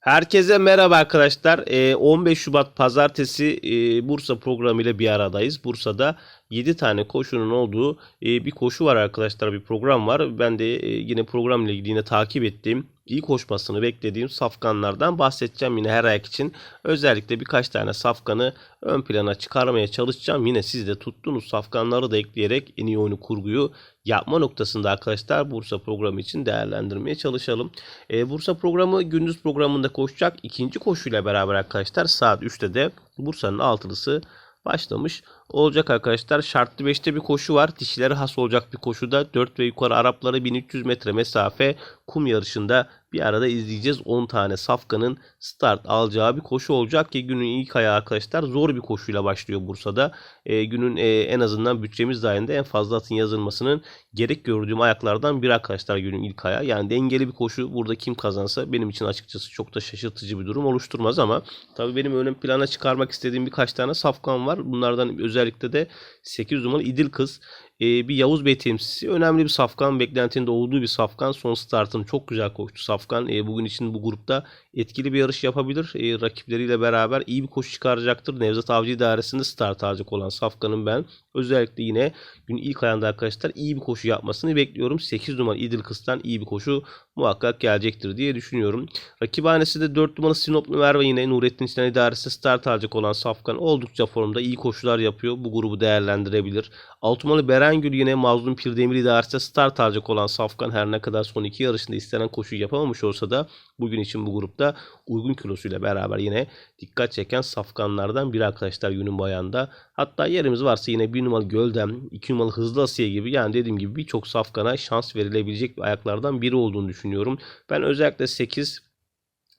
Herkese merhaba arkadaşlar. Ee, 15 Şubat Pazartesi e, Bursa programı ile bir aradayız. Bursa'da 7 tane koşunun olduğu bir koşu var arkadaşlar. Bir program var. Ben de yine program ile ilgili yine takip ettiğim, iyi koşmasını beklediğim safkanlardan bahsedeceğim yine her ayak için. Özellikle birkaç tane safkanı ön plana çıkarmaya çalışacağım. Yine siz de tuttuğunuz safkanları da ekleyerek en iyi oyunu kurguyu yapma noktasında arkadaşlar Bursa programı için değerlendirmeye çalışalım. E, Bursa programı gündüz programında koşacak. ikinci koşuyla beraber arkadaşlar saat 3'te de Bursa'nın altılısı başlamış olacak arkadaşlar. Şartlı 5'te bir koşu var. Dişilere has olacak bir koşuda 4 ve yukarı Arapları 1300 metre mesafe kum yarışında bir arada izleyeceğiz. 10 tane safkanın start alacağı bir koşu olacak ki günün ilk ayağı arkadaşlar zor bir koşuyla başlıyor Bursa'da. E, günün e, en azından bütçemiz dahilinde en fazla atın yazılmasının gerek gördüğüm ayaklardan biri arkadaşlar günün ilk ayağı. Yani dengeli bir koşu burada kim kazansa benim için açıkçası çok da şaşırtıcı bir durum oluşturmaz ama tabii benim ön plana çıkarmak istediğim birkaç tane safkan var. Bunlardan özellikle de 8 numaralı İdil Kız e, bir Yavuz Bey temsilcisi. Önemli bir safkan. Beklentinde olduğu bir safkan. Son startını çok güzel koştu safkan. E, bugün için bu grupta etkili bir yarış yapabilir. E, rakipleriyle beraber iyi bir koşu çıkaracaktır. Nevzat Avcı idaresinde start alacak olan safkanın ben özellikle yine gün ilk ayında arkadaşlar iyi bir koşu yapmasını bekliyorum. 8 numara İdil Kız'tan iyi bir koşu muhakkak gelecektir diye düşünüyorum. Rakibhanesi de 4 numaralı Sinoplu Merve yine Nurettin Sinan idaresi start alacak olan Safkan oldukça formda iyi koşular yapıyor. Bu grubu değerlendirebilir. 6 numaralı Berengül yine Mazlum Pirdemir idaresinde start alacak olan Safkan her ne kadar son iki yarışında istenen koşuyu yapamamış olsa da bugün için bu grupta uygun kilosuyla beraber yine dikkat çeken safkanlardan biri arkadaşlar günün bayanda. Hatta yerimiz varsa yine 1 numaralı Göldem, 2 numaralı Hızlı Asiye gibi yani dediğim gibi birçok safkana şans verilebilecek bir ayaklardan biri olduğunu düşünüyorum. Ben özellikle 8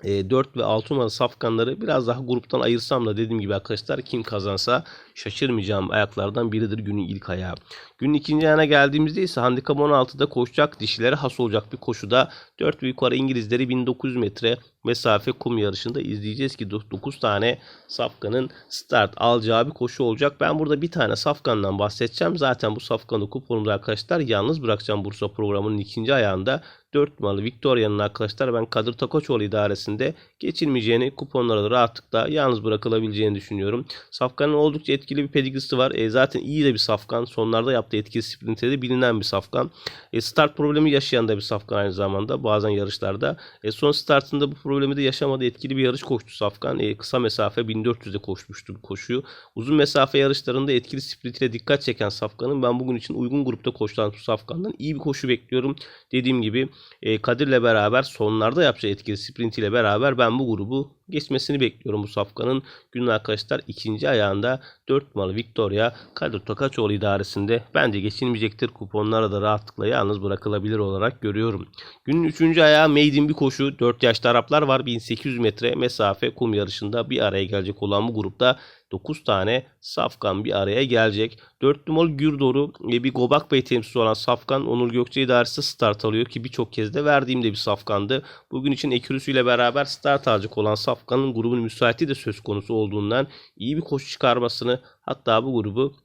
4 ve 6 numaralı safkanları biraz daha gruptan ayırsam da dediğim gibi arkadaşlar kim kazansa şaşırmayacağım ayaklardan biridir günün ilk ayağı. Günün ikinci ayağına geldiğimizde ise handikap 16'da koşacak dişilere has olacak bir koşuda 4 ve yukarı İngilizleri 1900 metre mesafe kum yarışında izleyeceğiz ki 9 tane safkanın start alacağı bir koşu olacak. Ben burada bir tane safkandan bahsedeceğim. Zaten bu safkanı kuponumda arkadaşlar yalnız bırakacağım Bursa programının ikinci ayağında 4 numaralı Victoria'nın arkadaşlar ben Kadir Takoçoğlu idaresinde geçilmeyeceğini kuponlara da rahatlıkla yalnız bırakılabileceğini düşünüyorum. Safkanın oldukça etkili bir pedigrisi var. E, zaten iyi de bir safkan. Sonlarda yaptığı etkili sprinte de bilinen bir safkan. E, start problemi yaşayan da bir safkan aynı zamanda bazen yarışlarda. E, son startında bu problemi de yaşamadı. Etkili bir yarış koştu safkan. E, kısa mesafe 1400'de koşmuştu koşuyu. Uzun mesafe yarışlarında etkili sprintiyle dikkat çeken safkanın ben bugün için uygun grupta koşulan safkandan iyi bir koşu bekliyorum. Dediğim gibi e, Kadir'le beraber sonlarda yapacağı etkili sprintiyle beraber ben bu grubu geçmesini bekliyorum bu safkanın. Günün arkadaşlar ikinci ayağında 4 numaralı Victoria Kadir Tokaçoğlu idaresinde bence geçilmeyecektir. Kuponlara da rahatlıkla yalnız bırakılabilir olarak görüyorum. Günün üçüncü ayağı maiden bir koşu. 4 yaşlı Araplar var. 1800 metre mesafe kum yarışında bir araya gelecek olan bu grupta 9 tane Safkan bir araya gelecek. 4 numaralı Gürdor'u ve bir Gobak Bey temsilcisi olan Safkan Onur Gökçe idaresi start alıyor ki birçok kez de verdiğimde bir Safkan'dı. Bugün için ekürüsüyle beraber start alacak olan Safkan'ın grubun müsaitliği de söz konusu olduğundan iyi bir koşu çıkarmasını hatta bu grubu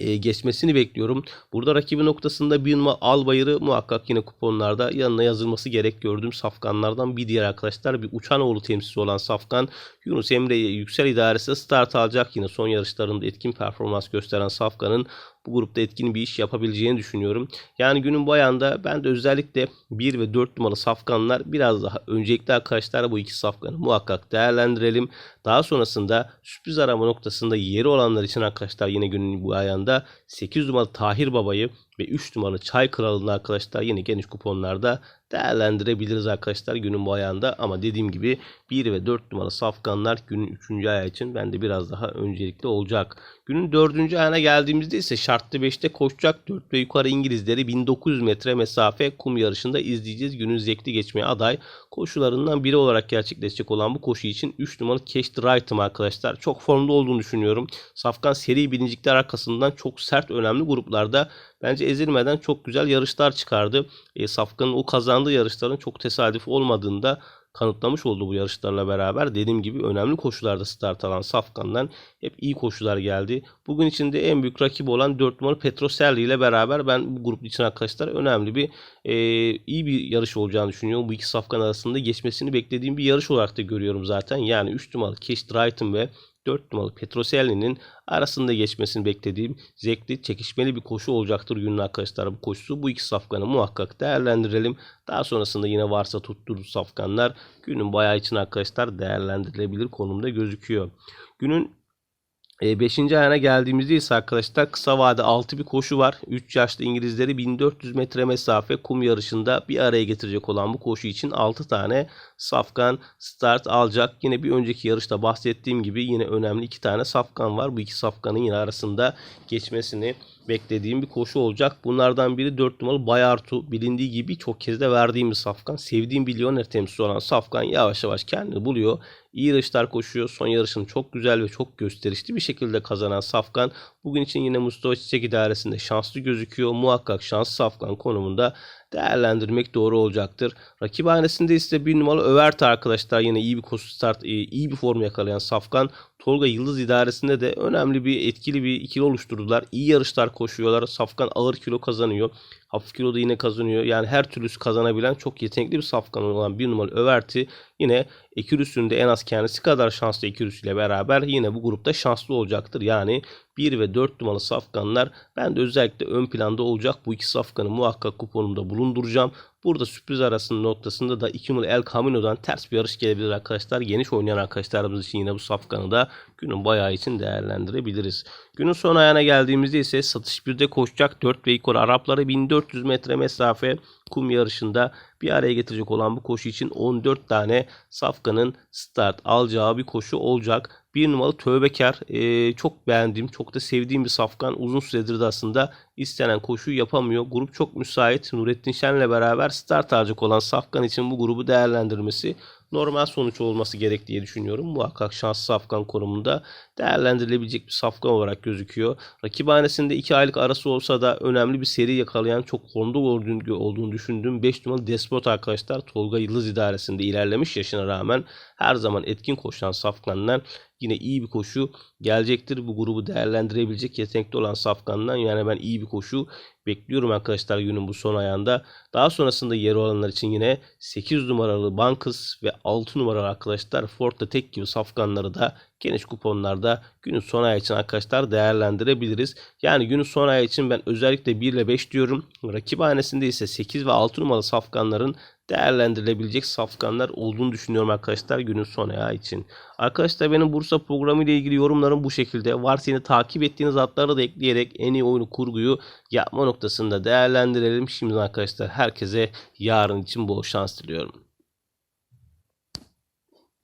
e, geçmesini bekliyorum. Burada rakibi noktasında bir numara Albayır'ı muhakkak yine kuponlarda yanına yazılması gerek gördüğüm safkanlardan bir diğer arkadaşlar bir Uçanoğlu temsilcisi olan safkan Yunus Emre Yüksel idaresi start alacak yine son yarışlarında etkin performans gösteren safkanın bu grupta etkin bir iş yapabileceğini düşünüyorum. Yani günün bu ayağında ben de özellikle 1 ve 4 numaralı safkanlar biraz daha öncelikli arkadaşlar bu iki safkanı muhakkak değerlendirelim. Daha sonrasında sürpriz arama noktasında yeri olanlar için arkadaşlar yine günün bu ayağında 8 numaralı Tahir Baba'yı ve 3 numaralı Çay Kralı'nı arkadaşlar yine geniş kuponlarda değerlendirebiliriz arkadaşlar günün bu ayağında. Ama dediğim gibi 1 ve 4 numaralı safkanlar günün 3. ayağı için bende biraz daha öncelikli olacak. Günün 4. ayağına geldiğimizde ise şartlı 5'te koşacak 4 ve yukarı İngilizleri 1900 metre mesafe kum yarışında izleyeceğiz. Günün zevkli geçmeye aday koşularından biri olarak gerçekleşecek olan bu koşu için 3 numaralı Cash the Right'ım arkadaşlar. Çok formda olduğunu düşünüyorum. Safkan seri birincilikler arkasından çok sert önemli gruplarda bence ezilmeden çok güzel yarışlar çıkardı. E, Safkan'ın o kazandığı yarışların çok tesadüf olmadığını da kanıtlamış oldu bu yarışlarla beraber. Dediğim gibi önemli koşularda start alan Safkan'dan hep iyi koşular geldi. Bugün içinde en büyük rakibi olan 4 numaralı Petroselli ile beraber ben bu grup için arkadaşlar önemli bir e, iyi bir yarış olacağını düşünüyorum. Bu iki Safkan arasında geçmesini beklediğim bir yarış olarak da görüyorum zaten. Yani 3 numaralı Cash Triton ve 4 numaralı Petroselli'nin arasında geçmesini beklediğim zevkli, çekişmeli bir koşu olacaktır günün arkadaşlar bu koşusu. Bu iki safkanı muhakkak değerlendirelim. Daha sonrasında yine varsa tutturur safkanlar günün bayağı için arkadaşlar değerlendirilebilir konumda gözüküyor. Günün 5. ayağına geldiğimizde ise arkadaşlar kısa vade 6 bir koşu var. 3 yaşlı İngilizleri 1400 metre mesafe kum yarışında bir araya getirecek olan bu koşu için 6 tane safkan start alacak. Yine bir önceki yarışta bahsettiğim gibi yine önemli 2 tane safkan var. Bu iki safkanın yine arasında geçmesini beklediğim bir koşu olacak. Bunlardan biri 4 numaralı Bayartu. Bilindiği gibi çok kez de verdiğim bir safkan. Sevdiğim milyoner temsilcisi olan safkan yavaş yavaş kendini buluyor. İyi yarışlar koşuyor. Son yarışını çok güzel ve çok gösterişli bir şekilde kazanan Safkan bugün için yine Mustafa Çiçek idaresinde şanslı gözüküyor. Muhakkak şanslı Safkan konumunda değerlendirmek doğru olacaktır. Rakip hanesinde ise bir numaralı Övert arkadaşlar yine iyi bir koşu start, iyi bir form yakalayan Safkan Tolga Yıldız idaresinde de önemli bir etkili bir ikili oluşturdular. İyi yarışlar koşuyorlar. Safkan ağır kilo kazanıyor. Hafif kilo da yine kazanıyor. Yani her türlüsü kazanabilen çok yetenekli bir safkan olan bir numaralı Överti yine Ekürüs'ünde en az kendisi kadar şanslı Ekürüs ile beraber yine bu grupta şanslı olacaktır. Yani 1 ve 4 numaralı safkanlar ben de özellikle ön planda olacak. Bu iki safkanı muhakkak kuponumda bulunduracağım. Burada sürpriz arasının noktasında da 2 numaralı El Camino'dan ters bir yarış gelebilir arkadaşlar. Geniş oynayan arkadaşlarımız için yine bu safkanı da günün bayağı için değerlendirebiliriz. Günün son ayağına geldiğimizde ise satış 1'de koşacak 4 ve ikor Arapları 1400 metre mesafe kum yarışında bir araya getirecek olan bu koşu için 14 tane safkanın start alacağı bir koşu olacak. Bir numaralı Tövbekar ee, çok beğendiğim, çok da sevdiğim bir safkan. Uzun süredir de aslında istenen koşuyu yapamıyor. Grup çok müsait. Nurettin Şen'le beraber start alacak olan safkan için bu grubu değerlendirmesi normal sonuç olması gerek diye düşünüyorum. Muhakkak şanslı safkan konumunda değerlendirilebilecek bir safkan olarak gözüküyor. Rakibhanesinde 2 aylık arası olsa da önemli bir seri yakalayan çok formda olduğunu, düşündüğüm 5 numaralı Despot arkadaşlar Tolga Yıldız idaresinde ilerlemiş yaşına rağmen her zaman etkin koşan safkanlar yine iyi bir koşu gelecektir. Bu grubu değerlendirebilecek yetenekli olan Safkan'dan yani ben iyi bir koşu bekliyorum arkadaşlar günün bu son ayağında. Daha sonrasında yer olanlar için yine 8 numaralı Bankız ve 6 numaralı arkadaşlar Forte Tek gibi Safkanları da geniş kuponlarda günün son ayı için arkadaşlar değerlendirebiliriz. Yani günün son ayı için ben özellikle 1 ile 5 diyorum. Rakip hanesinde ise 8 ve 6 numaralı safkanların değerlendirilebilecek safkanlar olduğunu düşünüyorum arkadaşlar günün son ayağı için. Arkadaşlar benim Bursa programı ile ilgili yorumlarım bu şekilde. Varsa yine takip ettiğiniz atları da ekleyerek en iyi oyunu kurguyu yapma noktasında değerlendirelim. Şimdi arkadaşlar herkese yarın için bol şans diliyorum.